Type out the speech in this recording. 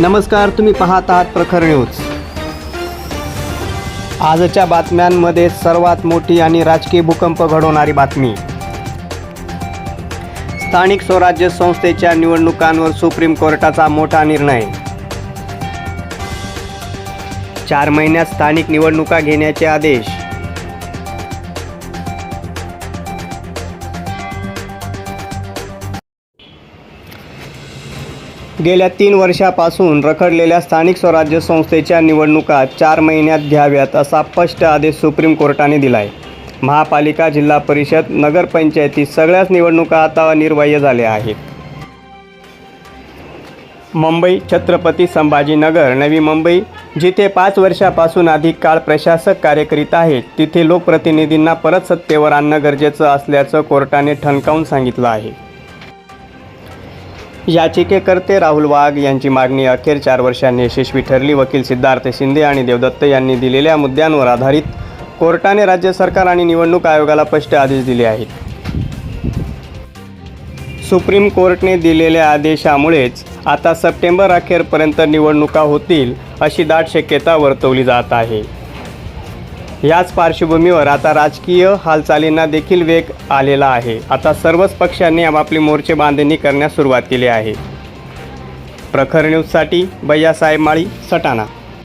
नमस्कार तुम्ही पाहत आहात प्रखर न्यूज. आजच्या बातम्यांमध्ये सर्वात मोठी आणि राजकीय भूकंप घडवणारी बातमी. स्थानिक स्वराज्य संस्थेच्या निवडणुकांवर सुप्रीम कोर्टाचा मोठा निर्णय. चार महिन्यात स्थानिक निवडणुका घेण्याचे आदेश. गेल्या तीन वर्षापासून रखडलेल्या स्थानिक स्वराज्य संस्थेच्या निवडणुका चार महिन्यात घ्याव्यात असा स्पष्ट आदेश सुप्रीम कोर्टाने दिला आहे महापालिका जिल्हा परिषद नगरपंचायती सगळ्याच निवडणुका आता निर्वाह्य झाल्या आहेत. मुंबई छत्रपती संभाजीनगर नवी मुंबई जिथे पाच वर्षापासून अधिक काळ प्रशासक कार्य करीत आहेत तिथे लोकप्रतिनिधींना परत सत्तेवर आणणं गरजेचं असल्याचं कोर्टाने ठणकावून सांगितलं आहे. याचिकेकर्ते राहुल वाघ यांची मागणी अखेर चार वर्षांनी यशस्वी ठरली. वकील सिद्धार्थ शिंदे आणि देवदत्त यांनी दिलेल्या मुद्द्यांवर आधारित कोर्टाने राज्य सरकार आणि निवडणूक आयोगाला स्पष्ट आदेश दिले आहेत. सुप्रीम कोर्टने दिलेल्या आदेशामुळेच आता सप्टेंबर अखेरपर्यंत निवडणुका होतील अशी दाट शक्यता वर्तवली जात आहे. याच पार्श्वभूमीवर आता राजकीय हालचालींना देखील वेग आलेला आहे. आता सर्वच पक्षांनी आपापली मोर्चे बांधणी करण्यास सुरुवात केली आहे. प्रखर न्यूजसाठी भैयासाहेब माळी सटाणा.